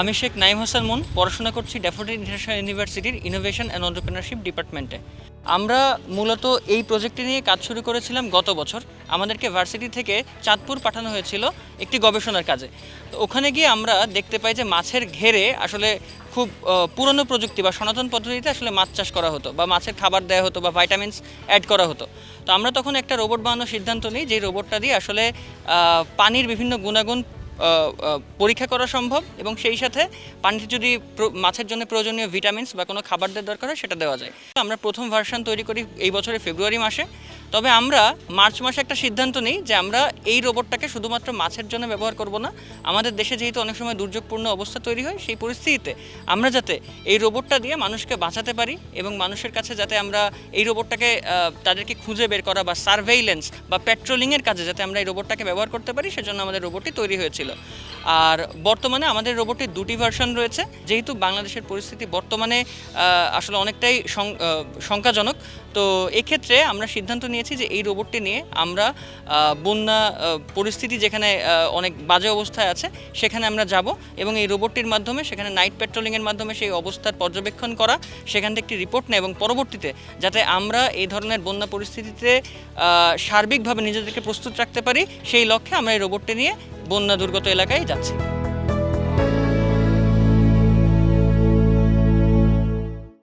আমি শেখ নাইম হাসান মুন, পড়াশোনা করছি ড্যাফোডিল ইন্টারন্যাশনাল ইউনিভার্সিটির ইনোভেশন অ্যান্ড অন্টারপ্রিনারশিপ ডিপার্টমেন্টে আমরা মূলত এই প্রজেক্টটি নিয়ে কাজ শুরু করেছিলাম গত বছর। আমাদেরকে ভার্সিটি থেকে চাঁদপুর পাঠানো হয়েছিল একটি গবেষণার কাজে। তো ওখানে গিয়ে আমরা দেখতে পাই যে মাছের ঘেরে আসলে খুব পুরনো প্রযুক্তি বা সনাতন পদ্ধতিতে আসলে মাছ চাষ করা হতো বা মাছের খাবার দেওয়া হতো বা ভাইটামিনস অ্যাড করা হতো। তো আমরা তখন একটা রোবট বানানোর সিদ্ধান্ত নিই যে রোবটটা দিয়ে আসলে পানির বিভিন্ন গুণাগুণ পরীক্ষা করা সম্ভব এবং সেই সাথে পানিতে যদি মাছের জন্য প্রয়োজনীয় ভিটামিনস বা কোনো খাবার দেওয়ার দরকার হয়, সেটা দেওয়া যায়। আমরা প্রথম ভার্সন তৈরি করি এই বছরের ফেব্রুয়ারি মাসে। তবে আমরা মার্চ মাসে একটা সিদ্ধান্ত নিই যে আমরা এই রোবটটাকে শুধুমাত্র মাছের জন্য ব্যবহার করব না। আমাদের দেশে যেহেতু অনেক সময় দুর্যোগপূর্ণ অবস্থা তৈরি হয়, সেই পরিস্থিতিতে আমরা যাতে এই রোবটটা দিয়ে মানুষকে বাঁচাতে পারি এবং মানুষের কাছে যাতে আমরা এই রোবটটাকে তাদেরকে খুঁজে বের করা বা সার্ভেইলেন্স বা পেট্রোলিংয়ের কাজে যাতে আমরা এই রোবটটাকে ব্যবহার করতে পারি, সেজন্য আমাদের রোবটটি তৈরি হয়েছিল। আর বর্তমানে আমাদের রোবটটির দুটি ভার্সন রয়েছে, যেহেতু বাংলাদেশের পরিস্থিতি বর্তমানে আসলে অনেকটাই শঙ্কাজনক, তো এক্ষেত্রে আমরা সিদ্ধান্ত নিয়েছি যে এই রোবটটি নিয়ে আমরা বন্যা পরিস্থিতি যেখানে অনেক বাজে অবস্থায় আছে, সেখানে আমরা যাব এবং এই রোবটটির মাধ্যমে, সেখানে নাইট পেট্রোলিংয়ের মাধ্যমে সেই অবস্থার পর্যবেক্ষণ করা, সেখান থেকে একটি রিপোর্ট নেয় এবং পরবর্তীতে যাতে আমরা এই ধরনের বন্যা পরিস্থিতিতে সার্বিকভাবে নিজেদেরকে প্রস্তুত রাখতে পারি, সেই লক্ষ্যে আমরা এই রোবটটি নিয়ে বন্যা দুর্গত এলাকায় যাচ্ছি।